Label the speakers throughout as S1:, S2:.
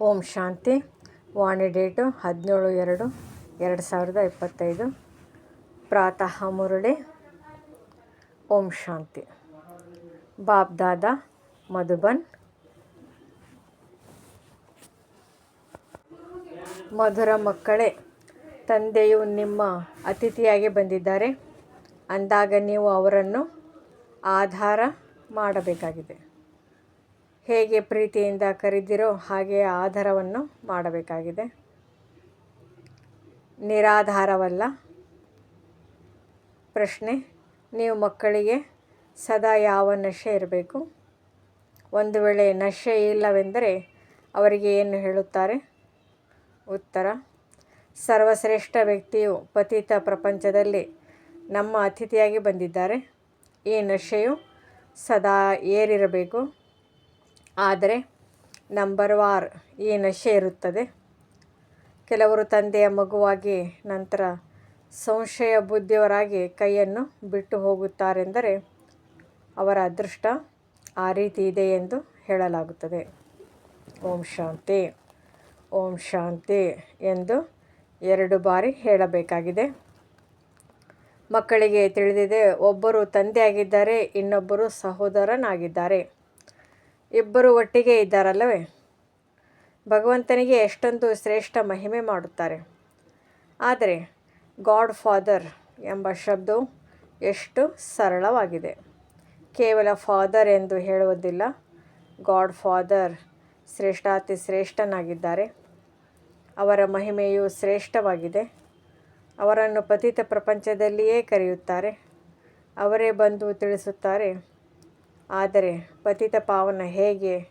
S1: ಓಂ ಶಾಂತಿ. ವಾಣಿ date ಹದಿನೇಳು ಎರಡು ಎರಡು ಸಾವಿರದ ಇಪ್ಪತ್ತೈದು. ಪ್ರಾತಃ ಮುರುಳಿ. ಓಂ ಶಾಂತಿ. ಬಾಬ್ದಾದ ದಾದಾ, ಮಧುಬನ್. ಮಧುರ ಮಕ್ಕಳೇ, ತಂದೆಯು ನಿಮ್ಮ ಅತಿಥಿಯಾಗಿ ಬಂದಿದ್ದಾರೆ. ಅಂದಾಗ ನೀವು ಅವರನ್ನು ಆಧಾರ ಮಾಡಬೇಕಾಗಿದೆ. ಹೇಗೆ ಪ್ರೀತಿಯಿಂದ ಕರೆದಿರೋ ಹಾಗೆ ಆಧಾರವನ್ನು ಮಾಡಬೇಕಾಗಿದೆ. ನಿರಾಧಾರವಲ್ಲ. ಪ್ರಶ್ನೆ, ನೀವು ಮಕ್ಕಳಿಗೆ ಸದಾ ಯಾವ ನಶೆ ಇರಬೇಕು? ಒಂದು ವೇಳೆ ನಶೆ ಇಲ್ಲವೆಂದರೆ ಅವರಿಗೆ ಏನು ಹೇಳುತ್ತಾರೆ? ಉತ್ತರ, ಸರ್ವಶ್ರೇಷ್ಠ ವ್ಯಕ್ತಿಯು ಪತಿತ ಪ್ರಪಂಚದಲ್ಲಿ ನಮ್ಮ ಅತಿಥಿಯಾಗಿ ಬಂದಿದ್ದಾರೆ. ಈ ನಶೆಯು ಸದಾ ಏರಿರಬೇಕು. ಆದರೆ ನಂಬರ್ ವಾರ್ ಈ ನಶೆ ಇರುತ್ತದೆ ಕೆಲವರು ತಂದೆಯ ಮಗುವಾಗಿ ನಂತರ ಸಂಶಯ ಬುದ್ಧಿಯವರಾಗಿ ಕೈಯನ್ನು ಬಿಟ್ಟು ಹೋಗುತ್ತಾರೆಂದರೆ ಅವರ ಅದೃಷ್ಟ ಆ ರೀತಿ ಇದೆ ಎಂದು ಹೇಳಲಾಗುತ್ತದೆ. ಓಂ ಶಾಂತಿ ಓಂ ಶಾಂತಿ ಎಂದು ಎರಡು ಬಾರಿ ಹೇಳಬೇಕಾಗಿದೆ. ಮಕ್ಕಳಿಗೆ ತಿಳಿದಿದೆ, ಒಬ್ಬರು ತಂದೆಯಾಗಿದ್ದಾರೆ, ಇನ್ನೊಬ್ಬರು ಸಹೋದರನಾಗಿದ್ದಾರೆ. ಇಬ್ಬರು ಒಟ್ಟಿಗೆ ಇದ್ದಾರಲ್ಲವೇ? ಭಗವಂತನಿಗೆ ಎಷ್ಟೊಂದು ಶ್ರೇಷ್ಠ ಮಹಿಮೆ ಮಾಡುತ್ತಾರೆ. ಆದರೆ ಗಾಡ್ ಫಾದರ್ ಎಂಬ ಶಬ್ದವು ಎಷ್ಟು ಸರಳವಾಗಿದೆ. ಕೇವಲ ಫಾದರ್ ಎಂದು ಹೇಳುವುದಿಲ್ಲ. ಗಾಡ್ ಫಾದರ್ ಶ್ರೇಷ್ಠಾತಿ ಶ್ರೇಷ್ಠನಾಗಿದ್ದಾರೆ. ಅವರ ಮಹಿಮೆಯು ಶ್ರೇಷ್ಠವಾಗಿದೆ. ಅವರನ್ನು ಪತಿತ ಪ್ರಪಂಚದಲ್ಲಿಯೇ ಕರೆಯುತ್ತಾರೆ. ಅವರೇ ಬಂದು ತಿಳಿಸುತ್ತಾರೆ ಆದರೆ ಪತಿತ ಪಾವನ ಹೇಗೆ,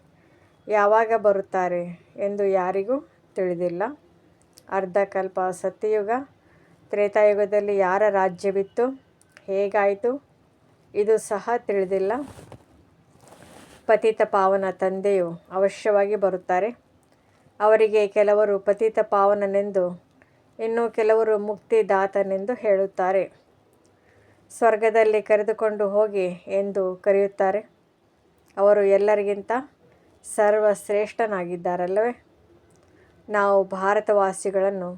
S1: ಯಾವಾಗ ಬರುತ್ತಾರೆ ಎಂದು ಯಾರಿಗೂ ತಿಳಿದಿಲ್ಲ. ಅರ್ಧಕಲ್ಪ ಸತ್ಯಯುಗ, ತ್ರೇತಾಯುಗದಲ್ಲಿ ಯಾರ ರಾಜ್ಯವಿತ್ತು, ಹೇಗಾಯಿತು, ಇದು ಸಹ ತಿಳಿದಿಲ್ಲ. ಪತಿತ ಪಾವನ ತಂದೆಯು ಅವಶ್ಯವಾಗಿ ಬರುತ್ತಾರೆ. ಅವರಿಗೆ ಕೆಲವರು ಪತಿತ ಪಾವನನೆಂದು, ಇನ್ನು ಕೆಲವರು ಮುಕ್ತಿದಾತನೆಂದು ಹೇಳುತ್ತಾರೆ. ಸ್ವರ್ಗದಲ್ಲಿ ಕರೆದುಕೊಂಡು ಹೋಗಿ ಎಂದು ಕರೆಯುತ್ತಾರೆ. ಅವರು ಎಲ್ಲರಿಗಿಂತ ಸರ್ವಶ್ರೇಷ್ಠನಾಗಿದ್ದಾರಲ್ಲವೇ? ನಾವು ಭಾರತವಾಸಿಗಳನ್ನು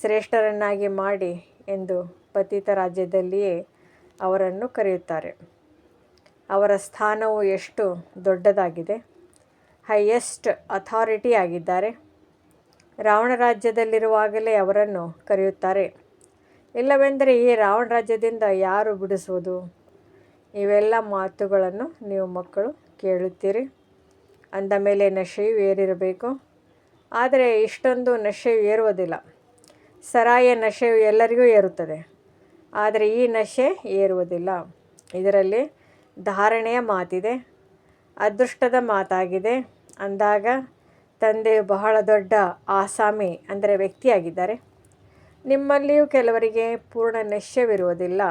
S1: ಶ್ರೇಷ್ಠರನ್ನಾಗಿ ಮಾಡಿ ಎಂದು ಪತಿತ ರಾಜ್ಯದಲ್ಲಿಯೇ ಅವರನ್ನು ಕರೆಯುತ್ತಾರೆ. ಅವರ ಸ್ಥಾನವು ಎಷ್ಟು ದೊಡ್ಡದಾಗಿದೆ. ಹೈಯೆಸ್ಟ್ ಅಥಾರಿಟಿ ಆಗಿದ್ದಾರೆ ರಾವಣ ರಾಜ್ಯದಲ್ಲಿರುವಾಗಲೇ ಅವರನ್ನು ಕರೆಯುತ್ತಾರೆ. ಇಲ್ಲವೆಂದರೆ ಈ ರಾವಣ ರಾಜ್ಯದಿಂದ ಯಾರು ಬಿಡಿಸುವುದು? ಇವೆಲ್ಲ ಮಾತುಗಳನ್ನು ನೀವು ಮಕ್ಕಳು ಕೇಳುತ್ತೀರಿ. ಅಂದ ಮೇಲೆ ನಶೆಯು ಏರಿರಬೇಕು. ಆದರೆ ಇಷ್ಟೊಂದು ನಶೆಯು ಏರುವುದಿಲ್ಲ. ಸರಾಯ ನಶೆಯು ಎಲ್ಲರಿಗೂ ಏರುತ್ತದೆ. ಆದರೆ ಈ ನಶೆ ಏರುವುದಿಲ್ಲ. ಇದರಲ್ಲಿ ಧಾರಣೆಯ ಮಾತಿದೆ. ಅದೃಷ್ಟದ ಮಾತಾಗಿದೆ. ಅಂದಾಗ ತಂದೆಯು ಬಹಳ ದೊಡ್ಡ ಆಸಾಮಿ, ಅಂದರೆ ವ್ಯಕ್ತಿಯಾಗಿದ್ದಾರೆ. ನಿಮ್ಮಲ್ಲಿಯೂ ಕೆಲವರಿಗೆ ಪೂರ್ಣ ನಿಶ್ಚಯವಿರುವುದಿಲ್ಲ.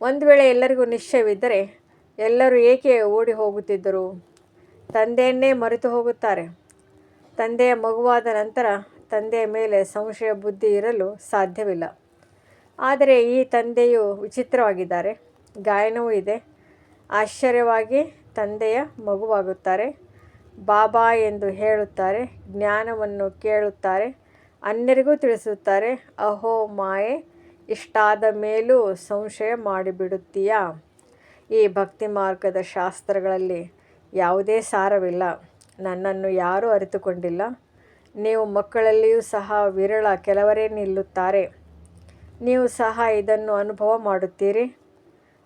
S1: ಒಂದು ವೇಳೆ ಎಲ್ಲರಿಗೂ ನಿಶ್ಚಯವಿದ್ದರೆ ಎಲ್ಲರೂ ಏಕೆ ಓಡಿ ಹೋಗುತ್ತಿದ್ದರು ತಂದೆಯನ್ನೇ ಮರೆತು ಹೋಗುತ್ತಾರೆ. ತಂದೆಯ ಮಗುವಾದ ನಂತರ ತಂದೆಯ ಮೇಲೆ ಸಂಶಯ ಬುದ್ಧಿ ಇರಲು ಸಾಧ್ಯವಿಲ್ಲ. ಆದರೆ ಈ ತಂದೆಯು ವಿಚಿತ್ರವಾಗಿದ್ದಾರೆ. ಗಾಯನವೂ ಇದೆ. ಆಶ್ಚರ್ಯವಾಗಿ ತಂದೆಯ ಮಗುವಾಗುತ್ತಾರೆ. ಬಾಬಾ ಎಂದು ಹೇಳುತ್ತಾರೆ, ಜ್ಞಾನವನ್ನು ಕೇಳುತ್ತಾರೆ. ಅನ್ಯರಿಗೂ ತಿಳಿಸುತ್ತಾರೆ, ಅಹೋ ಮಾಯೆ, ಇಷ್ಟಾದ ಮೇಲೂ ಸಂಶಯ ಮಾಡಿಬಿಡುತ್ತೀಯಾ? ಈ ಭಕ್ತಿ ಮಾರ್ಗದ ಶಾಸ್ತ್ರಗಳಲ್ಲಿ ಯಾವುದೇ ಸಾರವಿಲ್ಲ. ನನ್ನನ್ನು ಯಾರೂ ಅರಿತುಕೊಂಡಿಲ್ಲ. ನೀವು ಮಕ್ಕಳಲ್ಲಿಯೂ ಸಹ ವಿರಳ ಕೆಲವರೇ ನಿಲ್ಲುತ್ತಾರೆ. ನೀವು ಸಹ ಇದನ್ನು ಅನುಭವ ಮಾಡುತ್ತೀರಿ.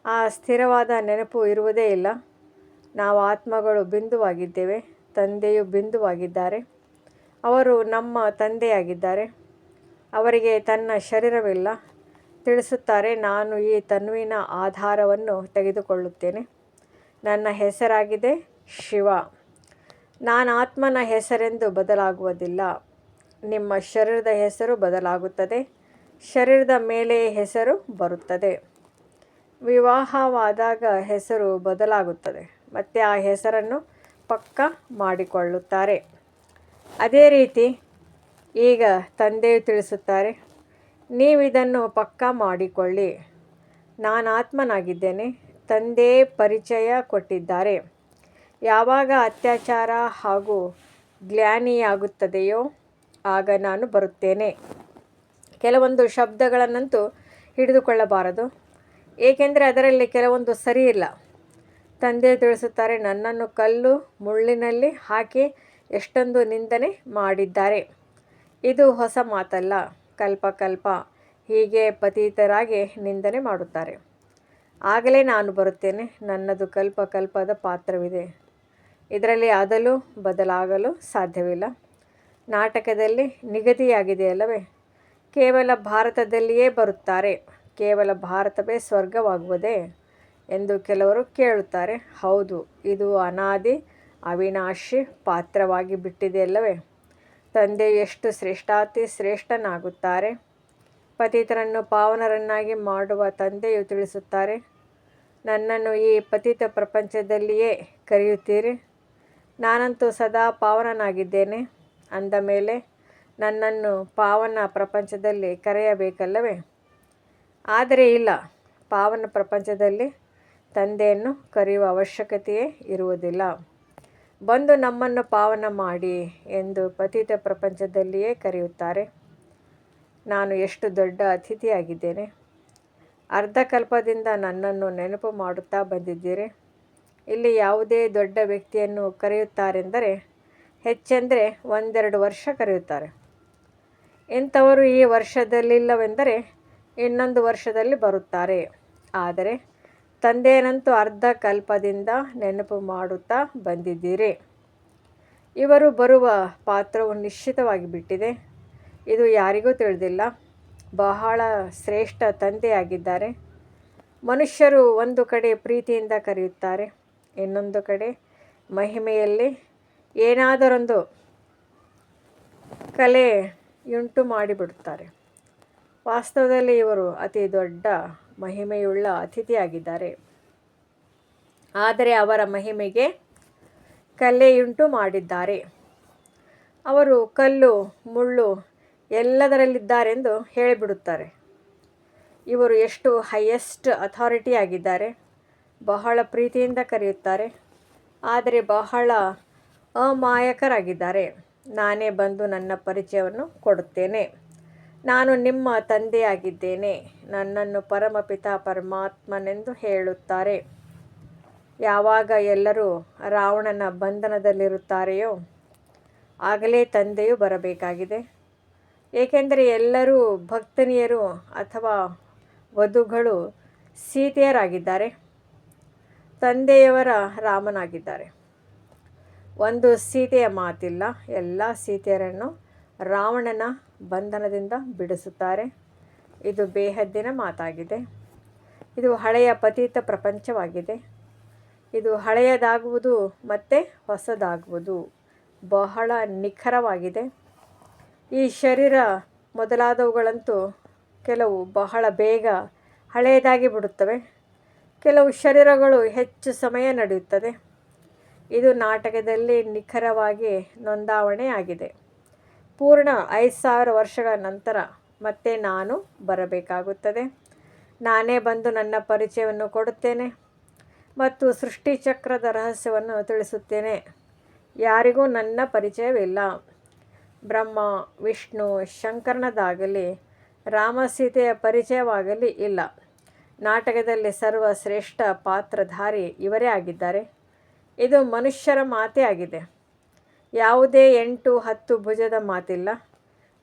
S1: ಆ ಸ್ಥಿರವಾದ ನೆನಪು ಇರುವುದೇ ಇಲ್ಲ. ನಾವು ಆತ್ಮಗಳು ಬಿಂದುವಾಗಿದ್ದೇವೆ, ತಂದೆಯು ಬಿಂದುವಾಗಿದ್ದಾರೆ. ಅವರು ನಮ್ಮ ತಂದೆಯಾಗಿದ್ದಾರೆ. ಅವರಿಗೆ ತನ್ನ ಶರೀರವಿಲ್ಲ. ತಿಳಿಸುತ್ತಾರೆ, ನಾನು ಈ ತನ್ವಿನ ಆಧಾರವನ್ನು ತೆಗೆದುಕೊಳ್ಳುತ್ತೇನೆ. ನನ್ನ ಹೆಸರಾಗಿದೆ ಶಿವ. ನಾನು ಆತ್ಮನ ಹೆಸರೆಂದು ಬದಲಾಗುವುದಿಲ್ಲ. ನಿಮ್ಮ ಶರೀರದ ಹೆಸರು ಬದಲಾಗುತ್ತದೆ. ಶರೀರದ ಮೇಲೆ ಹೆಸರು ಬರುತ್ತದೆ. ವಿವಾಹವಾದಾಗ ಹೆಸರು ಬದಲಾಗುತ್ತದೆ. ಮತ್ತು ಆ ಹೆಸರನ್ನು ಪಕ್ಕ ಮಾಡಿಕೊಳ್ಳುತ್ತಾರೆ. ಅದೇ ರೀತಿ ಈಗ ತಂದೆಯು ತಿಳಿಸುತ್ತಾರೆ ನೀವಿದನ್ನು ಪಕ್ಕಾ ಮಾಡಿಕೊಳ್ಳಿ. ನಾನು ಆತ್ಮನಾಗಿದ್ದೇನೆ, ತಂದೆ ಪರಿಚಯ ಕೊಟ್ಟಿದ್ದಾರೆ. ಯಾವಾಗ ಅತ್ಯಾಚಾರ ಹಾಗೂ ಗ್ಲಾನಿಯಾಗುತ್ತದೆಯೋ ಆಗ ನಾನು ಬರುತ್ತೇನೆ. ಕೆಲವೊಂದು ಶಬ್ದಗಳನ್ನಂತೂ ಹಿಡಿದುಕೊಳ್ಳಬಾರದು. ಏಕೆಂದರೆ ಅದರಲ್ಲಿ ಕೆಲವೊಂದು ಸರಿ ಇಲ್ಲ ತಂದೆ ತಿಳಿಸುತ್ತಾರೆ, ನನ್ನನ್ನು ಕಲ್ಲು, ಮುಳ್ಳಿನಲ್ಲಿ ಹಾಕಿ ಎಷ್ಟೊಂದು ನಿಂದನೆ ಮಾಡಿದ್ದಾರೆ. ಇದು ಹೊಸ ಮಾತಲ್ಲ. ಕಲ್ಪ ಕಲ್ಪ ಹೀಗೆ ಪತೀತರಾಗಿ ನಿಂದನೆ ಮಾಡುತ್ತಾರೆ. ಆಗಲೇ ನಾನು ಬರುತ್ತೇನೆ. ನನ್ನದು ಕಲ್ಪ ಕಲ್ಪದ ಪಾತ್ರವಿದೆ. ಇದರಲ್ಲಿ ಅದಲು ಬದಲಾಗಲು ಸಾಧ್ಯವಿಲ್ಲ. ನಾಟಕದಲ್ಲಿ ನಿಗದಿಯಾಗಿದೆಯಲ್ಲವೇ? ಕೇವಲ ಭಾರತದಲ್ಲಿಯೇ ಬರುತ್ತಾರೆ. ಕೇವಲ ಭಾರತವೇ ಸ್ವರ್ಗವಾಗುವುದೇ? ಎಂದು ಕೆಲವರು ಕೇಳುತ್ತಾರೆ. ಹೌದು, ಇದು ಅನಾದಿ ಅವಿನಾಶಿ ಪಾತ್ರವಾಗಿ ಬಿಟ್ಟಿದೆಯಲ್ಲವೇ? ತಂದೆ ಎಷ್ಟು ಶ್ರೇಷ್ಠಾತಿ ಶ್ರೇಷ್ಠನಾಗುತ್ತಾರೆ? ಪತಿತರನ್ನು ಪಾವನರನ್ನಾಗಿ ಮಾಡುವ ತಂದೆಯು ತಿಳಿಸುತ್ತಾರೆ, ನನ್ನನ್ನು ಈ ಪತಿತ ಪ್ರಪಂಚದಲ್ಲಿಯೇ ಕರೆಯುತ್ತೀರಿ? ನಾನಂತೂ ಸದಾ ಪಾವನನಾಗಿದ್ದೇನೆ. ಅಂದ ಮೇಲೆ, ನನ್ನನ್ನು ಪಾವನ ಪ್ರಪಂಚದಲ್ಲಿ ಕರೆಯಬೇಕಲ್ಲವೇ? ಆದರೆ ಇಲ್ಲ, ಪಾವನ ಪ್ರಪಂಚದಲ್ಲಿ ತಂದೆಯನ್ನು ಕರೆಯುವ ಅವಶ್ಯಕತೆಯೇ ಇರುವುದಿಲ್ಲ. ಬಂದು ನಮ್ಮನ್ನು ಪಾವನ ಮಾಡಿ ಎಂದು ಪತಿತ ಪ್ರಪಂಚದಲ್ಲಿಯೇ ಕರೆಯುತ್ತಾರೆ. ನಾನು ಎಷ್ಟು ದೊಡ್ಡ ಅತಿಥಿಯಾಗಿದ್ದೇನೆ. ಅರ್ಧಕಲ್ಪದಿಂದ ನನ್ನನ್ನು ನೆನಪು ಮಾಡುತ್ತಾ ಬಂದಿದ್ದೀರಿ. ಇಲ್ಲಿ ಯಾವುದೇ ದೊಡ್ಡ ವ್ಯಕ್ತಿಯನ್ನು ಕರೆಯುತ್ತಾರೆಂದರೆ ಹೆಚ್ಚೆಂದರೆ ಒಂದೆರಡು ವರ್ಷ ಕರೆಯುತ್ತಾರೆ. ಇಂಥವರು ಈ ವರ್ಷದಲ್ಲಿಲ್ಲವೆಂದರೆ ಇನ್ನೊಂದು ವರ್ಷದಲ್ಲಿ ಬರುತ್ತಾರೆ. ಆದರೆ ತಂದೆಯನಂತೂ ಅರ್ಧ ಕಲ್ಪದಿಂದ ನೆನಪು ಮಾಡುತ್ತಾ ಬಂದಿದ್ದೀರಿ. ಇವರು ಬರುವ ಪಾತ್ರವು ನಿಶ್ಚಿತವಾಗಿ ಬಿಟ್ಟಿದೆ. ಇದು ಯಾರಿಗೂ ತಿಳಿದಿಲ್ಲ. ಬಹಳ ಶ್ರೇಷ್ಠ ತಂದೆಯಾಗಿದ್ದಾರೆ. ಮನುಷ್ಯರು ಒಂದು ಕಡೆ ಪ್ರೀತಿಯಿಂದ ಕರೆಯುತ್ತಾರೆ, ಇನ್ನೊಂದು ಕಡೆ ಮಹಿಮೆಯಲ್ಲಿ ಏನಾದರೊಂದು ಕಲೆಯುಂಟು ಮಾಡಿಬಿಡುತ್ತಾರೆ. ವಾಸ್ತವದಲ್ಲಿ ಇವರು ಅತಿ ದೊಡ್ಡ ಮಹಿಮೆಯುಳ್ಳ ಅತಿಥಿಯಾಗಿದ್ದಾರೆ. ಆದರೆ ಅವರ ಮಹಿಮೆಗೆ ಕಲ್ಲೆಯುಂಟು ಮಾಡಿದ್ದಾರೆ. ಅವರು ಕಲ್ಲು, ಮುಳ್ಳು ಎಲ್ಲದರಲ್ಲಿದ್ದಾರೆಂದು ಹೇಳಿಬಿಡುತ್ತಾರೆ. ಇವರು ಎಷ್ಟು ಹೈಯೆಸ್ಟ್ ಅಥಾರಿಟಿ ಆಗಿದ್ದಾರೆ ಬಹಳ ಪ್ರೀತಿಯಿಂದ ಕರೆಯುತ್ತಾರೆ, ಆದರೆ ಬಹಳ ಅಮಾಯಕರಾಗಿದ್ದಾರೆ. ನಾನೇ ಬಂದು ನನ್ನ ಪರಿಚಯವನ್ನು ಕೊಡುತ್ತೇನೆ. ನಾನು ನಿಮ್ಮ ತಂದೆಯಾಗಿದ್ದೇನೆ. ನನ್ನನ್ನು ಪರಮಪಿತ ಪರಮಾತ್ಮನೆಂದು ಹೇಳುತ್ತಾರೆ. ಯಾವಾಗ ಎಲ್ಲರೂ ರಾವಣನ ಬಂಧನದಲ್ಲಿರುತ್ತಾರೆಯೋ, ಆಗಲೇ ತಂದೆಯು ಬರಬೇಕಾಗಿದೆ. ಏಕೆಂದರೆ ಎಲ್ಲರೂ ಭಕ್ತನಿಯರು ಅಥವಾ ವಧುಗಳು ಸೀತೆಯರಾಗಿದ್ದಾರೆ. ತಂದೆಯವರ ರಾಮನಾಗಿದ್ದಾರೆ. ಒಂದು ಸೀತೆಯ ಮಾತಿಲ್ಲ. ಎಲ್ಲ ಸೀತೆಯರನ್ನು ರಾವಣನ ಬಂಧನದಿಂದ ಬಿಡಿಸುತ್ತಾರೆ. ಇದು ಬೇಹದ್ದಿನ ಮಾತಾಗಿದೆ. ಇದು ಹಳೆಯ ಪತೀತ ಪ್ರಪಂಚವಾಗಿದೆ. ಇದು ಹಳೆಯದಾಗುವುದು ಮತ್ತು ಹೊಸದಾಗುವುದು ಬಹಳ ನಿಖರವಾಗಿದೆ. ಈ ಶರೀರ ಮೊದಲಾದವುಗಳಂತೂ ಕೆಲವು ಬಹಳ ಬೇಗ ಹಳೆಯದಾಗಿ ಬಿಡುತ್ತವೆ. ಕೆಲವು ಶರೀರಗಳು ಹೆಚ್ಚು ಸಮಯ ನಡೆಯುತ್ತದೆ. ಇದು ನಾಟಕದಲ್ಲಿ ನಿಖರವಾಗಿ ನೋಂದಾವಣೆ ಆಗಿದೆ ಪೂರ್ಣ ಐದು ಸಾವಿರ ವರ್ಷಗಳ ನಂತರ ಮತ್ತೆ ನಾನು ಬರಬೇಕಾಗುತ್ತದೆ. ನಾನೇ ಬಂದು ನನ್ನ ಪರಿಚಯವನ್ನು ಕೊಡುತ್ತೇನೆ ಮತ್ತು ಸೃಷ್ಟಿಚಕ್ರದ ರಹಸ್ಯವನ್ನು ತಿಳಿಸುತ್ತೇನೆ. ಯಾರಿಗೂ ನನ್ನ ಪರಿಚಯವಿಲ್ಲ. ಬ್ರಹ್ಮ, ವಿಷ್ಣು, ಶಂಕರನದಾಗಲಿ ರಾಮಸೀತೆಯ ಪರಿಚಯವಾಗಲಿ ಇಲ್ಲ. ನಾಟಕದಲ್ಲಿ ಸರ್ವಶ್ರೇಷ್ಠ ಪಾತ್ರಧಾರಿ ಇವರೇ ಆಗಿದ್ದಾರೆ. ಇದು ಮನುಷ್ಯರ ಮಾತೇ ಆಗಿದೆ. ಯಾವುದೇ ಎಂಟು ಹತ್ತು ಭುಜದ ಮಾತಿಲ್ಲ.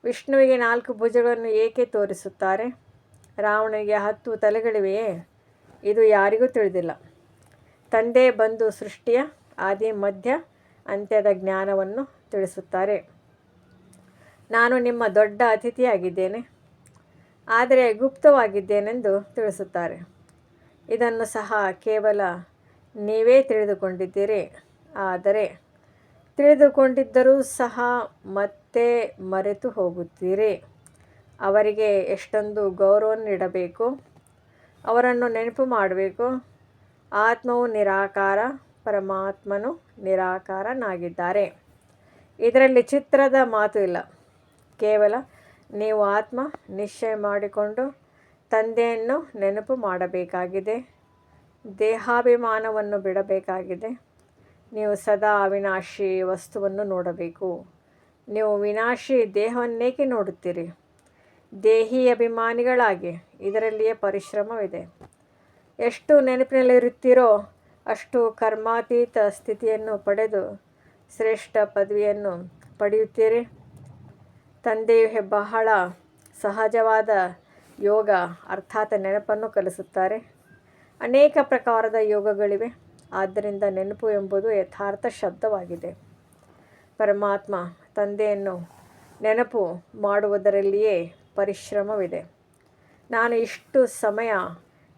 S1: ವಿಷ್ಣುವಿಗೆ ನಾಲ್ಕು ಭುಜಗಳನ್ನು ಏಕೆ ತೋರಿಸುತ್ತಾರೆ? ರಾವಣನಿಗೆ ಹತ್ತು ತಲೆಗಳಿವೆಯೇ? ಇದು ಯಾರಿಗೂ ತಿಳಿದಿಲ್ಲ. ತಂದೆ ಬಂದು ಸೃಷ್ಟಿಯ, ಆದಿ ಮಧ್ಯ ಅಂತ್ಯದ ಜ್ಞಾನವನ್ನು ತಿಳಿಸುತ್ತಾರೆ. ನಾನು ನಿಮ್ಮ ದೊಡ್ಡ ಅತಿಥಿಯಾಗಿದ್ದೇನೆ. ಆದರೆ ಗುಪ್ತವಾಗಿದ್ದೇನೆಂದು ತಿಳಿಸುತ್ತಾರೆ. ಇದನ್ನು ಸಹ ಕೇವಲ ನೀವೇ ತಿಳಿದುಕೊಂಡಿದ್ದೀರಿ. ಆದರೆ ತಿಳಿದುಕೊಂಡಿದ್ದರೂ ಸಹ ಮತ್ತೆ ಮರೆತು ಹೋಗುತ್ತೀರಿ. ಅವರಿಗೆ ಎಷ್ಟೊಂದು ಗೌರವ ನೀಡಬೇಕು, ಅವರನ್ನು ನೆನಪು ಮಾಡಬೇಕು. ಆತ್ಮವು ನಿರಾಕಾರ, ಪರಮಾತ್ಮನು ನಿರಾಕಾರನಾಗಿದ್ದಾರೆ. ಇದರಲ್ಲಿ ಚಿತ್ರದ ಮಾತು ಇಲ್ಲ. ಕೇವಲ ನೀವು ಆತ್ಮ ನಿಶ್ಚಯ ಮಾಡಿಕೊಂಡು ತಂದೆಯನ್ನು ನೆನಪು ಮಾಡಬೇಕಾಗಿದೆ, ದೇಹಾಭಿಮಾನವನ್ನು ಬಿಡಬೇಕಾಗಿದೆ. ನೀವು ಸದಾ ಅವಿನಾಶಿ ವಸ್ತುವನ್ನು ನೋಡಬೇಕು. ನೀವು ವಿನಾಶಿ ದೇಹವನ್ನೇಕೆ ನೋಡುತ್ತೀರಿ? ದೇಹಿ ಅಭಿಮಾನಿಗಳಾಗಿ ಇದರಲ್ಲಿಯೇ ಪರಿಶ್ರಮವಿದೆ. ಎಷ್ಟು ನೆನಪಿನಲ್ಲಿರುತ್ತೀರೋ ಅಷ್ಟು ಕರ್ಮಾತೀತ ಸ್ಥಿತಿಯನ್ನು ಪಡೆದು ಶ್ರೇಷ್ಠ ಪದವಿಯನ್ನು ಪಡೆಯುತ್ತೀರಿ. ತಂದೆಯು ಬಹಳ ಸಹಜವಾದ ಯೋಗ ಅರ್ಥಾತ್ ನೆನಪನ್ನು ಕಲಿಸುತ್ತಾರೆ. ಅನೇಕ ಪ್ರಕಾರದ ಯೋಗಗಳಿವೆ. ಆದ್ದರಿಂದ ನೆನಪು ಎಂಬುದು ಯಥಾರ್ಥ ಶಬ್ದವಾಗಿದೆ. ಪರಮಾತ್ಮ ತಂದೆಯನ್ನು ನೆನಪು ಮಾಡುವುದರಲ್ಲಿಯೇ ಪರಿಶ್ರಮವಿದೆ. ನಾನು ಇಷ್ಟು ಸಮಯ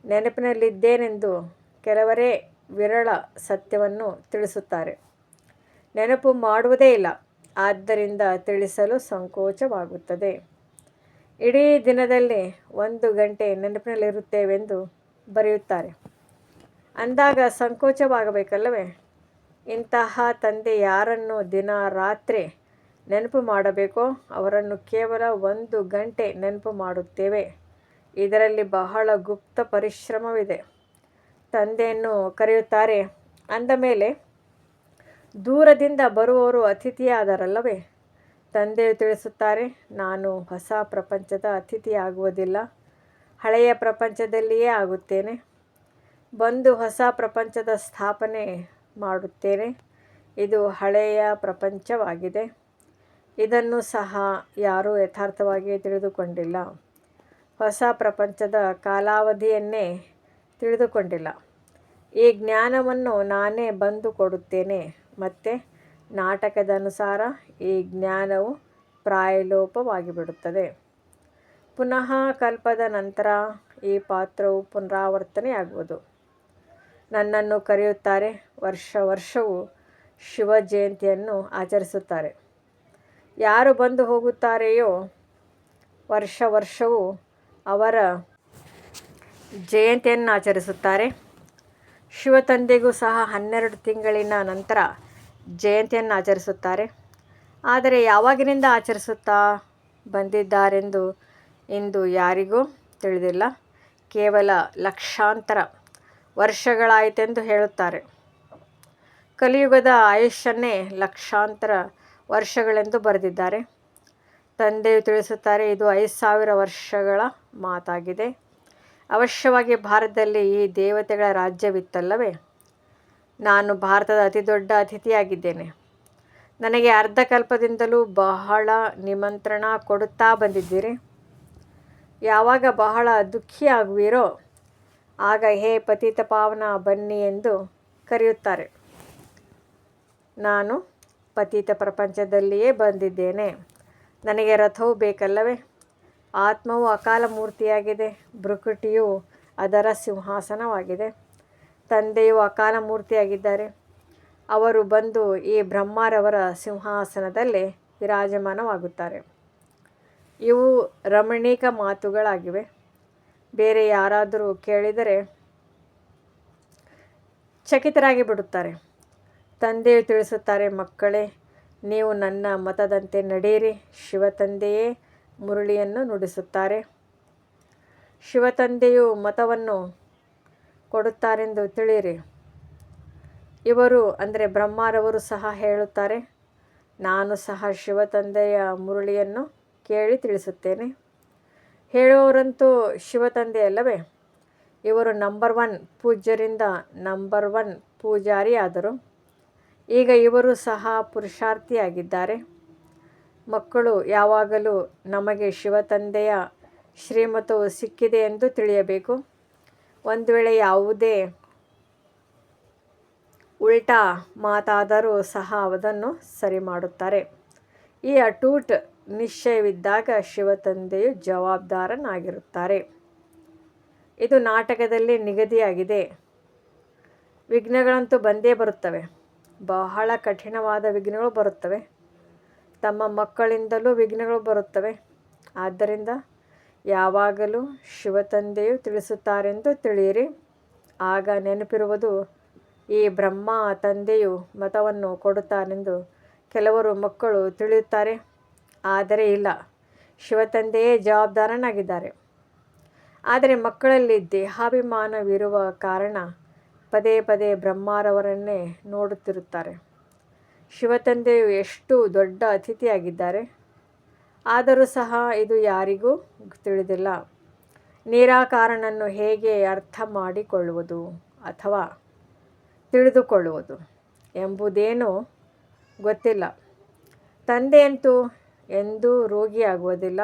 S1: ನೆನಪಿನಲ್ಲಿದ್ದೇನೆಂದು ಕೆಲವರೇ ವಿರಳ ಸತ್ಯವನ್ನು ತಿಳಿಸುತ್ತಾರೆ. ನೆನಪು ಮಾಡುವುದೇ ಇಲ್ಲ, ಆದ್ದರಿಂದ ತಿಳಿಸಲು ಸಂಕೋಚವಾಗುತ್ತದೆ. ಇಡೀ ದಿನದಲ್ಲಿ ಒಂದು ಗಂಟೆ ನೆನಪಿನಲ್ಲಿರುತ್ತೇವೆಂದು ಬರೆಯುತ್ತಾರೆ. ಅಂದಾಗ ಸಂಕೋಚವಾಗಬೇಕಲ್ಲವೇ? ಇಂತಹ ತಂದೆ ಯಾರನ್ನು ದಿನ ರಾತ್ರಿ ನೆನಪು ಮಾಡಬೇಕೋ, ಅವರನ್ನು ಕೇವಲ ಒಂದು ಗಂಟೆ ನೆನಪು ಮಾಡುತ್ತೇವೆ. ಇದರಲ್ಲಿ ಬಹಳ ಗುಪ್ತ ಪರಿಶ್ರಮವಿದೆ. ತಂದೆಯನ್ನು ಕರೆಯುತ್ತಾರೆ, ಅಂದ ಮೇಲೆ, ದೂರದಿಂದ ಬರುವವರು ಅತಿಥಿಯಾದರಲ್ಲವೇ? ತಂದೆಯು ತಿಳಿಸುತ್ತಾರೆ, ನಾನು ಹೊಸ ಪ್ರಪಂಚದ ಅತಿಥಿಯಾಗುವುದಿಲ್ಲ. ಹಳೆಯ ಪ್ರಪಂಚದಲ್ಲಿಯೇ ಆಗುತ್ತೇನೆ. ಬಂದು ಹೊಸ ಪ್ರಪಂಚದ ಸ್ಥಾಪನೆ ಮಾಡುತ್ತೇನೆ. ಇದು ಹಳೆಯ ಪ್ರಪಂಚವಾಗಿದೆ. ಇದನ್ನು ಸಹ ಯಾರೂ ಯಥಾರ್ಥವಾಗಿ ತಿಳಿದುಕೊಂಡಿಲ್ಲ. ಹೊಸ ಪ್ರಪಂಚದ ಕಾಲಾವಧಿಯನ್ನೇ ತಿಳಿದುಕೊಂಡಿಲ್ಲ. ಈ ಜ್ಞಾನವನ್ನು ನಾನೇ ಬಂದು ಕೊಡುತ್ತೇನೆ. ಮತ್ತು ನಾಟಕದ ಅನುಸಾರ ಈ ಜ್ಞಾನವು ಪ್ರಾಯಲೋಪವಾಗಿಬಿಡುತ್ತದೆ. ಪುನಃ ಕಲ್ಪದ ನಂತರ ಈ ಪಾತ್ರವು ಪುನರಾವರ್ತನೆಯಾಗುವುದು. ನನ್ನನ್ನು ಕರೆಯುತ್ತಾರೆ. ವರ್ಷ ವರ್ಷವೂ ಶಿವ ಜಯಂತಿಯನ್ನು ಆಚರಿಸುತ್ತಾರೆ. ಯಾರು ಬಂದು ಹೋಗುತ್ತಾರೆಯೋ ವರ್ಷ ವರ್ಷವೂ ಅವರ ಜಯಂತಿಯನ್ನು ಆಚರಿಸುತ್ತಾರೆ. ಶಿವ ತಂದೆಗೂ ಸಹ ಹನ್ನೆರಡು ತಿಂಗಳಿನ ನಂತರ ಜಯಂತಿಯನ್ನು ಆಚರಿಸುತ್ತಾರೆ. ಆದರೆ ಯಾವಾಗಿನಿಂದ ಆಚರಿಸುತ್ತಾ ಬಂದಿದ್ದಾರೆಂದು ಇಂದು ಯಾರಿಗೂ ತಿಳಿದಿಲ್ಲ. ಕೇವಲ ಲಕ್ಷಾಂತರ ವರ್ಷಗಳಾಯಿತೆಂದು ಹೇಳುತ್ತಾರೆ. ಕಲಿಯುಗದ ಆಯುಷ್ಯನ್ನೇ ಲಕ್ಷಾಂತರ ವರ್ಷಗಳೆಂದು ಬರೆದಿದ್ದಾರೆ. ತಂದೆಯು ತಿಳಿಸುತ್ತಾರೆ, ಇದು ಐದು ಸಾವಿರ ವರ್ಷಗಳ ಮಾತಾಗಿದೆ. ಅವಶ್ಯವಾಗಿ ಭಾರತದಲ್ಲಿ ಈ ದೇವತೆಗಳ ರಾಜ್ಯವಿತ್ತಲ್ಲವೇ? ನಾನು ಭಾರತದ ಅತಿ ದೊಡ್ಡ ಅತಿಥಿಯಾಗಿದ್ದೇನೆ. ನನಗೆ ಅರ್ಧ ಕಲ್ಪದಿಂದಲೂ ಬಹಳ ನಿಮಂತ್ರಣ ಕೊಡುತ್ತಾ ಬಂದಿದ್ದೀರಿ. ಯಾವಾಗ ಬಹಳ ದುಃಖಿಯಾಗುವಿರೋ ಆಗ ಹೇ ಪತಿತ ಪಾವನ ಬನ್ನಿ ಎಂದು ಕರೆಯುತ್ತಾರೆ. ನಾನು ಪತಿತ ಪ್ರಪಂಚದಲ್ಲಿಯೇ ಬಂದಿದ್ದೇನೆ. ನನಗೆ ರಥವು ಬೇಕಲ್ಲವೇ? ಆತ್ಮವು ಅಕಾಲ ಮೂರ್ತಿಯಾಗಿದೆ. ಭೃಕುಟಿಯು ಅದರ ಸಿಂಹಾಸನವಾಗಿದೆ. ತಂದೆಯು ಅಕಾಲ ಮೂರ್ತಿಯಾಗಿದ್ದಾರೆ. ಅವರು ಬಂದು ಈ ಬ್ರಹ್ಮರವರ ಸಿಂಹಾಸನದಲ್ಲಿ ವಿರಾಜಮಾನವಾಗುತ್ತಾರೆ. ಇವು ರಮಣೀಕ ಮಾತುಗಳಾಗಿವೆ. ಬೇರೆ ಯಾರಾದರೂ ಕೇಳಿದರೆ ಚಕಿತರಾಗಿ ಬಿಡುತ್ತಾರೆ. ತಂದೆಯು ತಿಳಿಸುತ್ತಾರೆ, ಮಕ್ಕಳೇ, ನೀವು ನನ್ನ ಮತದಂತೆ ನಡೆಯಿರಿ. ಶಿವತಂದೆಯೇ ಮುರಳಿಯನ್ನು ನುಡಿಸುತ್ತಾರೆ. ಶಿವತಂದೆಯು ಮತವನ್ನು ಕೊಡುತ್ತಾರೆಂದು ತಿಳಿಯಿರಿ. ಇವರು ಅಂದರೆ ಬ್ರಹ್ಮರವರು ಸಹ ಹೇಳುತ್ತಾರೆ, ನಾನು ಸಹ ಶಿವತಂದೆಯ ಮುರಳಿಯನ್ನು ಕೇಳಿ ತಿಳಿಸುತ್ತೇನೆ. ಹೇಳುವವರಂತೂ ಶಿವತಂದೆಯಲ್ಲವೇ ಇವರು ನಂಬರ್ ಒನ್ ಪೂಜ್ಯರಿಂದ ನಂಬರ್ ಒನ್ ಪೂಜಾರಿ ಆದರು ಈಗ ಇವರು ಸಹ ಪುರುಷಾರ್ಥಿಯಾಗಿದ್ದಾರೆ. ಮಕ್ಕಳು ಯಾವಾಗಲೂ ನಮಗೆ ಶಿವತಂದೆಯ ಶ್ರೀಮತವು ಸಿಕ್ಕಿದೆ ಎಂದು ತಿಳಿಯಬೇಕು. ಒಂದು ವೇಳೆ ಯಾವುದೇ ಉಲ್ಟಾ ಮಾತಾದರೂ ಸಹ ಅದನ್ನು ಸರಿ ಮಾಡುತ್ತಾರೆ. ಈ ಅಟೂಟ್ ನಿಶ್ಚಯವಿದ್ದಾಗ ಶಿವತಂದೆಯು ಜವಾಬ್ದಾರನಾಗಿರುತ್ತಾರೆ. ಇದು ನಾಟಕದಲ್ಲಿ ನಿಗದಿಯಾಗಿದೆ. ವಿಘ್ನಗಳಂತೂ ಬಂದೇ ಬರುತ್ತವೆ. ಬಹಳ ಕಠಿಣವಾದ ವಿಘ್ನಗಳು ಬರುತ್ತವೆ. ತಮ್ಮ ಮಕ್ಕಳಿಂದಲೂ ವಿಘ್ನಗಳು ಬರುತ್ತವೆ. ಆದ್ದರಿಂದ ಯಾವಾಗಲೂ ಶಿವತಂದೆಯು ತಿಳಿಸುತ್ತಾರೆಂದು ತಿಳಿಯಿರಿ. ಆಗ ನೆನಪಿರುವುದು ಈ ಬ್ರಹ್ಮ ತಂದೆಯು ಮತವನ್ನು ಕೊಡುತ್ತಾನೆಂದು ಕೆಲವರು ಮಕ್ಕಳು ತಿಳಿಯುತ್ತಾರೆ. ಆದರೆ ಇಲ್ಲ. ಶಿವತಂದೆಯೇ ಜವಾಬ್ದಾರನಾಗಿದ್ದಾರೆ. ಆದರೆ ಮಕ್ಕಳಲ್ಲಿ ದೇಹಾಭಿಮಾನವಿರುವ ಕಾರಣ ಪದೇ ಪದೇ ಬ್ರಹ್ಮಾರವರನ್ನೇ ನೋಡುತ್ತಿರುತ್ತಾರೆ. ಶಿವತಂದೆಯು ಎಷ್ಟು ದೊಡ್ಡ ಅತಿಥಿಯಾಗಿದ್ದಾರೆ? ಆದರೂ ಸಹ ಇದು ಯಾರಿಗೂ ತಿಳಿದಿಲ್ಲ. ನಿರಾಕಾರನನ್ನು ಹೇಗೆ ಅರ್ಥ ಮಾಡಿಕೊಳ್ಳುವುದು ಅಥವಾ ತಿಳಿದುಕೊಳ್ಳುವುದು ಎಂಬುದೇನೂ ಗೊತ್ತಿಲ್ಲ. ತಂದೆಯಂತೂ ಎಂದೂ ರೋಗಿಯಾಗುವುದಿಲ್ಲ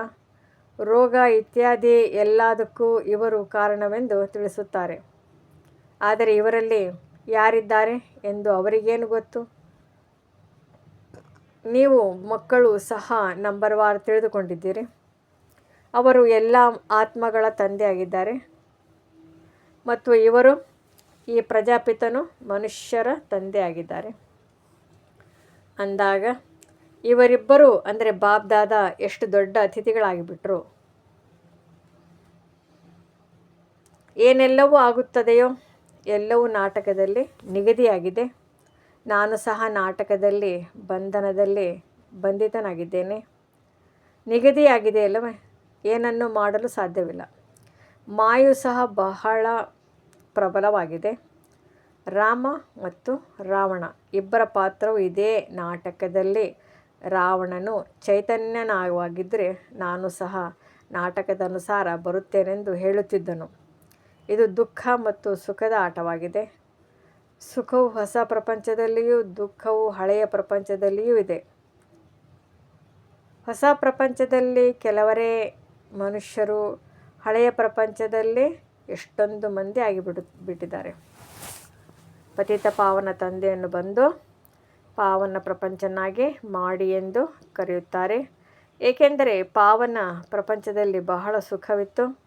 S1: ರೋಗ ಇತ್ಯಾದಿ ಎಲ್ಲದಕ್ಕೂ ಇವರು ಕಾರಣವೆಂದು ತಿಳಿಸುತ್ತಾರೆ. ಆದರೆ ಇವರಲ್ಲಿ ಯಾರಿದ್ದಾರೆ ಎಂದು ಅವರಿಗೇನು ಗೊತ್ತು? ನೀವು ಮಕ್ಕಳು ಸಹ ನಂಬರ್ ವಾರ್ ತಿಳಿದುಕೊಂಡಿದ್ದೀರಿ. ಅವರು ಎಲ್ಲ ಆತ್ಮಗಳ ತಂದೆಯಾಗಿದ್ದಾರೆ. ಮತ್ತು ಇವರು ಈ ಪ್ರಜಾಪಿತನು ಮನುಷ್ಯರ ತಂದೆಯಾಗಿದ್ದಾರೆ. ಅಂದಾಗ ಇವರಿಬ್ಬರು ಅಂದರೆ ಬಾಬ್ದಾದ ಎಷ್ಟು ದೊಡ್ಡ ಅತಿಥಿಗಳಾಗಿಬಿಟ್ರು. ಏನೆಲ್ಲವೂ ಆಗುತ್ತದೆಯೋ? ಎಲ್ಲವೂ ನಾಟಕದಲ್ಲಿ ನಿಗದಿಯಾಗಿದೆ. ನಾನು ಸಹ ನಾಟಕದಲ್ಲಿ ಬಂಧನದಲ್ಲಿ ಬಂಧಿತನಾಗಿದ್ದೇನೆ. ನಿಗದಿಯಾಗಿದೆ ಅಲ್ಲವೇ? ಏನನ್ನು ಮಾಡಲು ಸಾಧ್ಯವಿಲ್ಲ. ಮಾಯು ಸಹ ಬಹಳ ಪ್ರಬಲವಾಗಿದೆ. ರಾಮ ಮತ್ತು ರಾವಣ ಇಬ್ಬರ ಪಾತ್ರವು ಇದೇ ನಾಟಕದಲ್ಲಿ ರಾವಣನು ಚೈತನ್ಯನಾಗಿದ್ದರೆ ನಾನು ಸಹ ನಾಟಕದ ಅನುಸಾರ ಬರುತ್ತೇನೆಂದು ಹೇಳುತ್ತಿದ್ದನು. ಇದು ದುಃಖ ಮತ್ತು ಸುಖದ ಆಟವಾಗಿದೆ. ಸುಖವು ಹೊಸ ಪ್ರಪಂಚದಲ್ಲಿಯೂ ದುಃಖವು ಹಳೆಯ ಪ್ರಪಂಚದಲ್ಲಿಯೂ ಇದೆ. ಹೊಸ ಪ್ರಪಂಚದಲ್ಲಿ ಕೆಲವರೇ ಮನುಷ್ಯರು ಹಳೆಯ ಪ್ರಪಂಚದಲ್ಲಿ ಎಷ್ಟೊಂದು ಮಂದಿ ಆಗಿಬಿಡು, ಬಿಟ್ಟಿದ್ದಾರೆ. ಪತಿತ ಪಾವನ ತಂದೆಯನ್ನು ಬಂದು ಪಾವನ ಪ್ರಪಂಚನಾಗಿ ಮಾಡಿ ಎಂದು ಕರೆಯುತ್ತಾರೆ. ಏಕೆಂದರೆ ಪಾವನ ಪ್ರಪಂಚದಲ್ಲಿ ಬಹಳ ಸುಖವಿತ್ತು.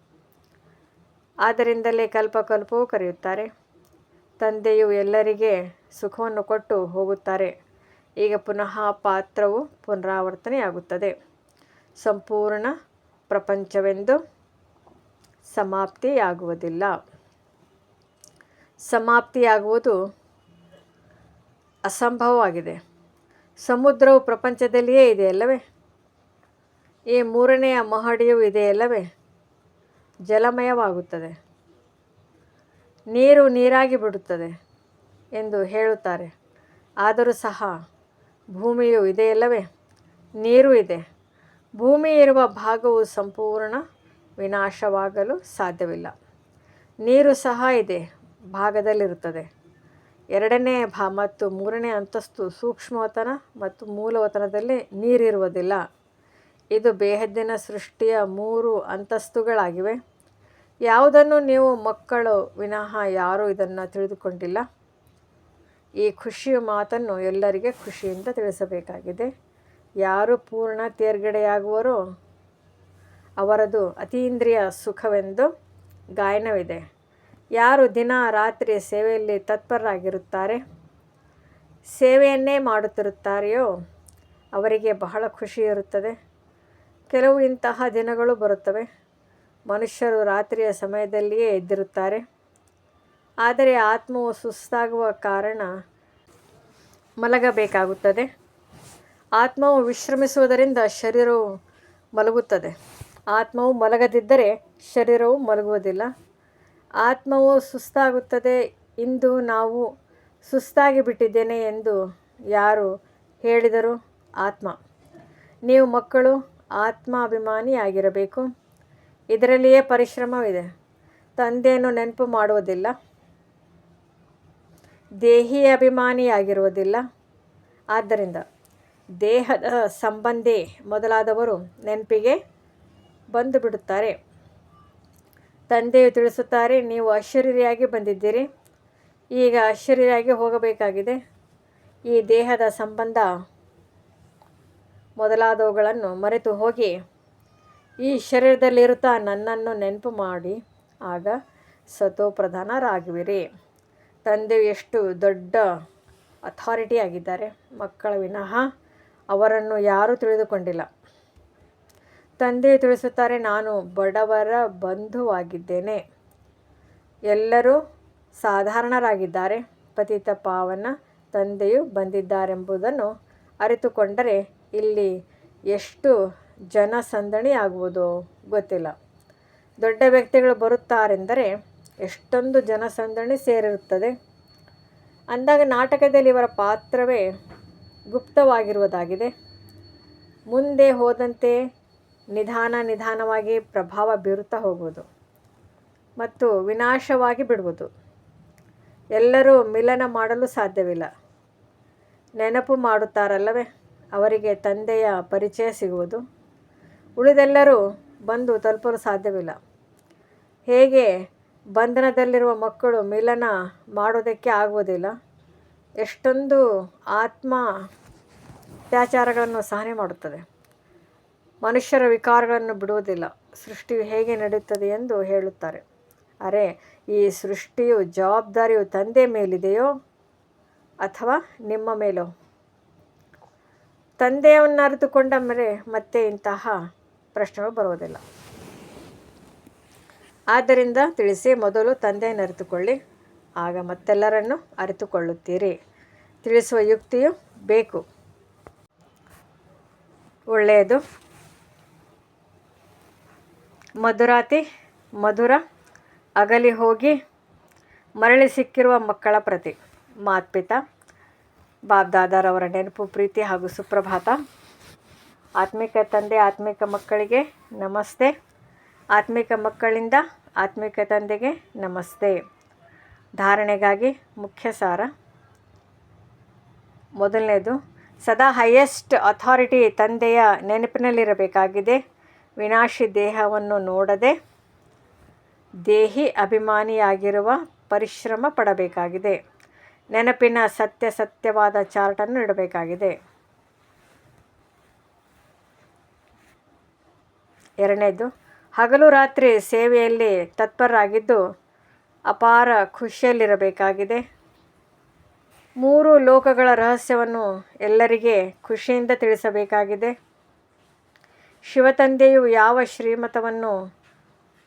S1: ಆದ್ದರಿಂದಲೇ ಕಲ್ಪಕಲ್ಪವೂ ಕರೆಯುತ್ತಾರೆ. ತಂದೆಯು ಎಲ್ಲರಿಗೆ ಸುಖವನ್ನು ಕೊಟ್ಟು ಹೋಗುತ್ತಾರೆ. ಈಗ ಪುನಃ ಪಾತ್ರವು ಪುನರಾವರ್ತನೆಯಾಗುತ್ತದೆ. ಸಂಪೂರ್ಣ ಪ್ರಪಂಚವೆಂದು ಸಮಾಪ್ತಿಯಾಗುವುದಿಲ್ಲ. ಸಮಾಪ್ತಿಯಾಗುವುದು ಅಸಂಭವವಾಗಿದೆ. ಸಮುದ್ರವು ಪ್ರಪಂಚದಲ್ಲಿಯೇ ಇದೆಯಲ್ಲವೇ? ಈ ಮೂರನೆಯ ಮಹಡಿಯೂ ಇದೆಯಲ್ಲವೇ? ಜಲಮಯವಾಗುತ್ತದೆ. ನೀರು ನೀರಾಗಿ ಬಿಡುತ್ತದೆ ಎಂದು ಹೇಳುತ್ತಾರೆ. ಆದರೂ ಸಹ ಭೂಮಿಯು ಇದೆಯಲ್ಲವೇ? ನೀರು ಇದೆ. ಭೂಮಿ ಇರುವ ಭಾಗವು ಸಂಪೂರ್ಣ ವಿನಾಶವಾಗಲು ಸಾಧ್ಯವಿಲ್ಲ. ನೀರು ಸಹ ಇದೆ, ಭಾಗದಲ್ಲಿರುತ್ತದೆ. ಎರಡನೇ ಭಾ ಮತ್ತು ಮೂರನೇ ಅಂತಸ್ತು ಸೂಕ್ಷ್ಮವತನ ಮತ್ತು ಮೂಲವತನದಲ್ಲಿ ನೀರಿರುವುದಿಲ್ಲ. ಇದು ಬೇಹದ್ದಿನ ಸೃಷ್ಟಿಯ ಮೂರು ಅಂತಸ್ತುಗಳಾಗಿವೆ. ಯಾವುದನ್ನು ನೀವು ಮಕ್ಕಳು ವಿನಃ ಯಾರೂ ಇದನ್ನು ತಿಳಿದುಕೊಂಡಿಲ್ಲ. ಈ ಖುಷಿಯ ಮಾತನ್ನು ಎಲ್ಲರಿಗೆ ಖುಷಿಯಿಂದ ತಿಳಿಸಬೇಕಾಗಿದೆ. ಯಾರು ಪೂರ್ಣ ತೇರ್ಗಡೆಯಾಗುವರೋ ಅವರದು ಅತೀಂದ್ರಿಯ ಸುಖವೆಂದು ಗಾಯನವಿದೆ. ಯಾರು ದಿನ ರಾತ್ರಿ ಸೇವೆಯಲ್ಲಿ ತತ್ಪರರಾಗಿರುತ್ತಾರೆ? ಸೇವೆಯನ್ನೇ ಮಾಡುತ್ತಿರುತ್ತಾರೆಯೋ? ಅವರಿಗೆ ಬಹಳ ಖುಷಿ ಇರುತ್ತದೆ ಕೆಲವು ಇಂತಹ ದಿನಗಳು ಬರುತ್ತವೆ. ಮನುಷ್ಯರು ರಾತ್ರಿಯ ಸಮಯದಲ್ಲಿಯೇ ಎದ್ದಿರುತ್ತಾರೆ. ಆದರೆ ಆತ್ಮವು ಸುಸ್ತಾಗುವ ಕಾರಣ ಮಲಗಬೇಕಾಗುತ್ತದೆ. ಆತ್ಮವು ವಿಶ್ರಮಿಸುವುದರಿಂದ ಶರೀರವು ಮಲಗುತ್ತದೆ. ಆತ್ಮವು ಮಲಗದಿದ್ದರೆ ಶರೀರವು ಮಲಗುವುದಿಲ್ಲ. ಆತ್ಮವು ಸುಸ್ತಾಗುತ್ತದೆ ಇಂದು ನಾವು ಸುಸ್ತಾಗಿ ಬಿಟ್ಟಿದ್ದೇನೆ ಎಂದು ಯಾರು ಹೇಳಿದರು? ಆತ್ಮ. ನೀವು ಮಕ್ಕಳು ಆತ್ಮಾಭಿಮಾನಿಯಾಗಿರಬೇಕು ಇದರಲ್ಲಿಯೇ ಪರಿಶ್ರಮವಿದೆ. ತಂದೆಯನ್ನು ನೆನಪು ಮಾಡುವುದಿಲ್ಲ. ದೇಹಿ ಅಭಿಮಾನಿಯಾಗಿರುವುದಿಲ್ಲ. ಆದ್ದರಿಂದ ದೇಹದ ಸಂಬಂಧಿ ಮೊದಲಾದವರು ನೆನಪಿಗೆ ಬಂದು ಬಿಡುತ್ತಾರೆ. ತಂದೆಯು ತಿಳಿಸುತ್ತಾರೆ, ನೀವು ಅಶರೀರಿಯಾಗಿ ಬಂದಿದ್ದೀರಿ. ಈಗ ಅಶರೀರಿಯಾಗಿ ಹೋಗಬೇಕಾಗಿದೆ. ಈ ದೇಹದ ಸಂಬಂಧ ಮೊದಲಾದವುಗಳನ್ನು ಮರೆತು ಹೋಗಿ, ಈ ಶರೀರದಲ್ಲಿರುತ್ತಾ ನನ್ನನ್ನು ನೆನಪು ಮಾಡಿ, ಆಗ ಸತೋಪ್ರಧಾನರಾಗುವಿರಿ ತಂದೆಯು ಎಷ್ಟು ದೊಡ್ಡ ಅಥಾರಿಟಿ ಆಗಿದ್ದಾರೆ. ಮಕ್ಕಳ ವಿನಃ ಅವರನ್ನು ಯಾರೂ ತಿಳಿದುಕೊಂಡಿಲ್ಲ. ತಂದೆಯು ತಿಳಿಸುತ್ತಾರೆ, ನಾನು ಬಡವರ ಬಂಧುವಾಗಿದ್ದೇನೆ. ಎಲ್ಲರೂ ಸಾಧಾರಣರಾಗಿದ್ದಾರೆ. ಪತಿತ ಪಾವನ ತಂದೆಯು ಬಂದಿದ್ದಾರೆಂಬುದನ್ನು ಅರಿತುಕೊಂಡರೆ ಇಲ್ಲಿ ಎಷ್ಟು ಜನಸಂದಣಿ ಆಗುವುದೋ ಗೊತ್ತಿಲ್ಲ. ದೊಡ್ಡ ವ್ಯಕ್ತಿಗಳು ಬರುತ್ತಾರೆಂದರೆ ಎಷ್ಟೊಂದು ಜನಸಂದಣಿ ಸೇರಿರುತ್ತದೆ. ಅಂದಾಗ ನಾಟಕದಲ್ಲಿ ಇವರ ಪಾತ್ರವೇ ಗುಪ್ತವಾಗಿರುವುದಾಗಿದೆ. ಮುಂದೆ ಹೋದಂತೆ ನಿಧಾನ ನಿಧಾನವಾಗಿ ಪ್ರಭಾವ ಬೀರುತ್ತಾ ಹೋಗುವುದು ಮತ್ತು ವಿನಾಶವಾಗಿ ಬಿಡುವುದು. ಎಲ್ಲರೂ ಮಿಲನ ಮಾಡಲು ಸಾಧ್ಯವಿಲ್ಲ. ನೆನಪು ಮಾಡುತ್ತಾರಲ್ಲವೇ? ಅವರಿಗೆ ತಂದೆಯ ಪರಿಚಯ ಸಿಗುವುದು. ಉಳಿದೆಲ್ಲರೂ ಬಂದು ತಲುಪಲು ಸಾಧ್ಯವಿಲ್ಲ. ಹೇಗೆ ಬಂಧನದಲ್ಲಿರುವ ಮಕ್ಕಳು ಮಿಲನ ಮಾಡೋದಕ್ಕೆ ಆಗುವುದಿಲ್ಲ? ಎಷ್ಟೊಂದು ಆತ್ಮ ಅತ್ಯಾಚಾರಗಳನ್ನು ಸಹನೆ ಮಾಡುತ್ತದೆ. ಮನುಷ್ಯರ ವಿಕಾರಗಳನ್ನು ಬಿಡುವುದಿಲ್ಲ. ಸೃಷ್ಟಿಯು ಹೇಗೆ ನಡೆಯುತ್ತದೆ ಎಂದು ಹೇಳುತ್ತಾರೆ. ಅರೆ, ಈ ಸೃಷ್ಟಿಯು ಜವಾಬ್ದಾರಿಯು ತಂದೆ ಮೇಲಿದೆಯೋ ಅಥವಾ ನಿಮ್ಮ ಮೇಲೋ? ತಂದೆಯನ್ನು ಅರಿತುಕೊಂಡ ಮೇಲೆ ಮತ್ತೆ ಇಂತಹ ಪ್ರಶ್ನೆಗಳು ಬರುವುದಿಲ್ಲ. ಆದ್ದರಿಂದ ತಿಳಿಸಿ, ಮೊದಲು ತಂದೆಯನ್ನು ಅರಿತುಕೊಳ್ಳಿ, ಆಗ ಮತ್ತೆಲ್ಲರನ್ನು ಅರಿತುಕೊಳ್ಳುತ್ತೀರಿ. ತಿಳಿಸುವ ಯುಕ್ತಿಯು ಬೇಕು. ಒಳ್ಳೆಯದು. ಮಧುರಾತಿ, ಮಧುರ, ಅಗಲಿ ಹೋಗಿ ಮರಳಿ ಸಿಕ್ಕಿರುವ ಮಕ್ಕಳ ಪ್ರತಿ, ಮಾತ್ಪಿತ ಬಾಬ್ದಾದಾರವರ ನೆನಪು, ಪ್ರೀತಿ ಹಾಗೂ ಸುಪ್ರಭಾತ. ಆತ್ಮಿಕ ತಂದೆ, ಆತ್ಮಿಕ ಮಕ್ಕಳಿಗೆ ನಮಸ್ತೆ. ಆತ್ಮಿಕ ಮಕ್ಕಳಿಂದ ಆತ್ಮಿಕ ತಂದೆಗೆ ನಮಸ್ತೆ. ಧಾರಣೆಗಾಗಿ ಮುಖ್ಯ ಸಾರ. ಮೊದಲನೇದು, ಸದಾ ಹೈಯೆಸ್ಟ್ ಅಥಾರಿಟಿ ತಂದೆಯ ನೆನಪಿನಲ್ಲಿರಬೇಕಾಗಿದೆ. ವಿನಾಶಿ ದೇಹವನ್ನು ನೋಡದೆ ದೇಹಿ ಅಭಿಮಾನಿಯಾಗಿರುವ ಪರಿಶ್ರಮ ಪಡಬೇಕಾಗಿದೆ. ನೆನಪಿನ ಸತ್ಯ ಸತ್ಯವಾದ ಚಾರ್ಟನ್ನು ಇಡಬೇಕಾಗಿದೆ. ಎರಡನೇದು, ಹಗಲು ರಾತ್ರಿ ಸೇವೆಯಲ್ಲಿ ತತ್ಪರರಾಗಿದ್ದು ಅಪಾರ ಖುಷಿಯಲ್ಲಿರಬೇಕಾಗಿದೆ. ಮೂರು ಲೋಕಗಳ ರಹಸ್ಯವನ್ನು ಎಲ್ಲರಿಗೆ ಖುಷಿಯಿಂದ ತಿಳಿಸಬೇಕಾಗಿದೆ. ಶಿವತಂದೆಯು ಯಾವ ಶ್ರೀಮತವನ್ನು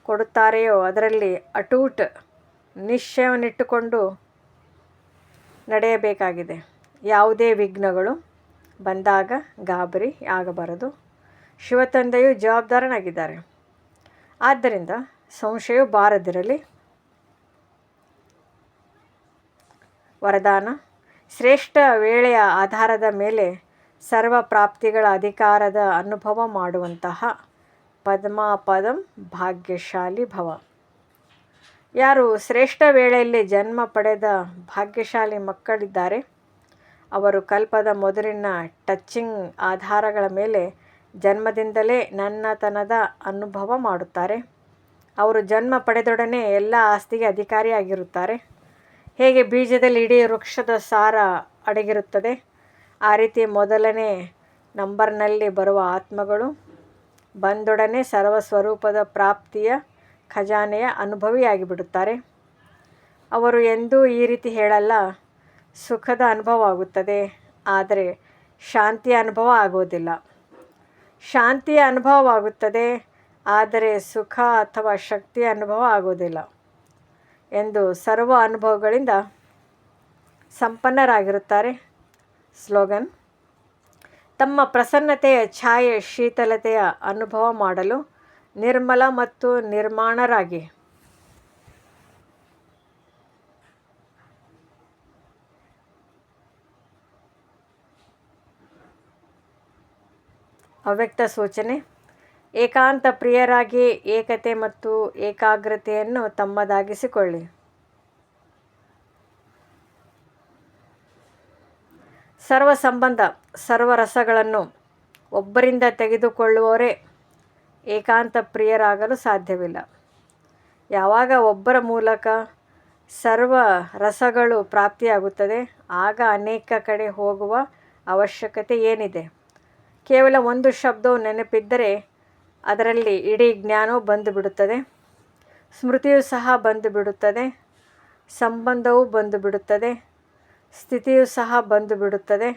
S1: ಕೊಡುತ್ತಾರೆಯೋ ಅದರಲ್ಲಿ ಅಟೂಟ್ ನಿಶ್ಚಯವನ್ನಿಟ್ಟುಕೊಂಡು ನಡೆಯಬೇಕಾಗಿದೆ. ಯಾವುದೇ ವಿಘ್ನಗಳು ಬಂದಾಗ ಗಾಬರಿ ಆಗಬಾರದು. ಶಿವತಂದೆಯು ಜವಾಬ್ದಾರನಾಗಿದ್ದಾರೆ. ಆದ್ದರಿಂದ ಸಂಶಯ ಬಾರದಿರಲಿ. ವರದಾನ, ಶ್ರೇಷ್ಠ ವೇಳೆಯ ಆಧಾರದ ಮೇಲೆ ಸರ್ವ ಪ್ರಾಪ್ತಿಗಳ ಅಧಿಕಾರದ ಅನುಭವ ಮಾಡುವಂತಹ ಪದ್ಮಾಪದಂ ಭಾಗ್ಯಶಾಲಿ ಭವ. ಯಾರು ಶ್ರೇಷ್ಠ ವೇಳೆಯಲ್ಲಿ ಜನ್ಮ ಪಡೆದ ಭಾಗ್ಯಶಾಲಿ ಮಕ್ಕಳಿದ್ದಾರೆ, ಅವರು ಕಲ್ಪದ ಮೊದಲಿನ ಟಚ್ಚಿಂಗ್ ಆಧಾರಗಳ ಮೇಲೆ ಜನ್ಮದಿಂದಲೇ ನನ್ನತನದ ಅನುಭವ ಮಾಡುತ್ತಾರೆ. ಅವರು ಜನ್ಮ ಪಡೆದೊಡನೆ ಎಲ್ಲ ಆಸ್ತಿಗೆ ಅಧಿಕಾರಿಯಾಗಿರುತ್ತಾರೆ. ಹೇಗೆ ಬೀಜದಲ್ಲಿ ಇಡೀ ವೃಕ್ಷದ ಸಾರ ಅಡಗಿರುತ್ತದೆ? ಆ ರೀತಿ ಮೊದಲನೇ ನಂಬರ್ನಲ್ಲಿ ಬರುವ ಆತ್ಮಗಳು ಬಂದೊಡನೆ ಸರ್ವಸ್ವರೂಪದ ಪ್ರಾಪ್ತಿಯ ಖಜಾನೆಯ ಅನುಭವಿಯಾಗಿಬಿಡುತ್ತಾರೆ. ಅವರು ಎಂದೂ ಈ ರೀತಿ ಹೇಳಲ್ಲ, ಸುಖದ ಅನುಭವ ಆಗುತ್ತದೆ, ಆದರೆ ಶಾಂತಿಯ ಅನುಭವ ಆಗೋದಿಲ್ಲ. ಶಾಂತಿಯ ಅನುಭವವಾಗುತ್ತದೆ ಆದರೆ ಸುಖ ಅಥವಾ ಶಕ್ತಿಯ ಅನುಭವ ಆಗೋದಿಲ್ಲ ಎಂದು ಸರ್ವ ಅನುಭವಗಳಿಂದ ಸಂಪನ್ನರಾಗಿರುತ್ತಾರೆ. ಸ್ಲೋಗನ್. ತಮ್ಮ ಪ್ರಸನ್ನತೆಯ ಛಾಯೆ ಶೀತಲತೆಯ ಅನುಭವ ಮಾಡಲು ನಿರ್ಮಲ ಮತ್ತು ನಿರ್ಮಾಣರಾಗಿ. ಅವ್ಯಕ್ತ ಸೂಚನೆ, ಏಕಾಂತ ಪ್ರಿಯರಾಗಿ ಏಕತೆ ಮತ್ತು ಏಕಾಗ್ರತೆಯನ್ನು ತಮ್ಮದಾಗಿಸಿಕೊಳ್ಳಿ. ಸರ್ವ ಸಂಬಂಧ, ಸರ್ವ ರಸಗಳನ್ನು ಒಬ್ಬರಿಂದ ತೆಗೆದುಕೊಳ್ಳುವವರೇ ಏಕಾಂತ ಪ್ರಿಯರಾಗಲು ಸಾಧ್ಯವಿಲ್ಲ. ಯಾವಾಗ ಒಬ್ಬರ ಮೂಲಕ ಸರ್ವ ರಸಗಳು ಪ್ರಾಪ್ತಿಯಾಗುತ್ತದೆ, ಆಗ ಅನೇಕ ಕಡೆ ಹೋಗುವ ಅವಶ್ಯಕತೆ ಏನಿದೆ? ಕೇವಲ ಒಂದು ಶಬ್ದವು ನೆನಪಿದ್ದರೆ ಅದರಲ್ಲಿ ಇಡೀ ಜ್ಞಾನವು ಬಂದುಬಿಡುತ್ತದೆ, ಸ್ಮೃತಿಯು ಸಹ ಬಂದುಬಿಡುತ್ತದೆ, ಸಂಬಂಧವೂ ಬಂದು ಬಿಡುತ್ತದೆ ಸ್ಥಿತಿಯು ಸಹ ಬಂದು ಬಿಡುತ್ತದೆ.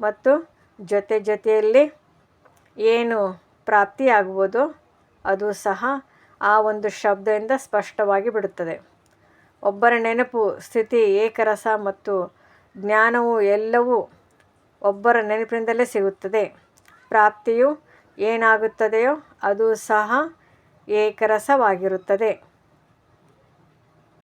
S1: ಮತ್ತು ಜೊತೆ ಜೊತೆಯಲ್ಲಿ ಏನು ಪ್ರಾಪ್ತಿಯಾಗುವುದೋ ಅದು ಸಹ ಆ ಒಂದು ಶಬ್ದದಿಂದ ಸ್ಪಷ್ಟವಾಗಿ ಬಿಡುತ್ತದೆ. ಒಬ್ಬರ ನೆನಪು, ಸ್ಥಿತಿ, ಏಕರಸ ಮತ್ತು ಜ್ಞಾನವು ಎಲ್ಲವೂ ಒಬ್ಬರ ನೆನಪಿನಿಂದಲೇ ಸಿಗುತ್ತದೆ. ಪ್ರಾಪ್ತಿಯು ಏನಾಗುತ್ತದೆಯೋ ಅದು ಸಹ ಏಕರಸವಾಗಿರುತ್ತದೆ.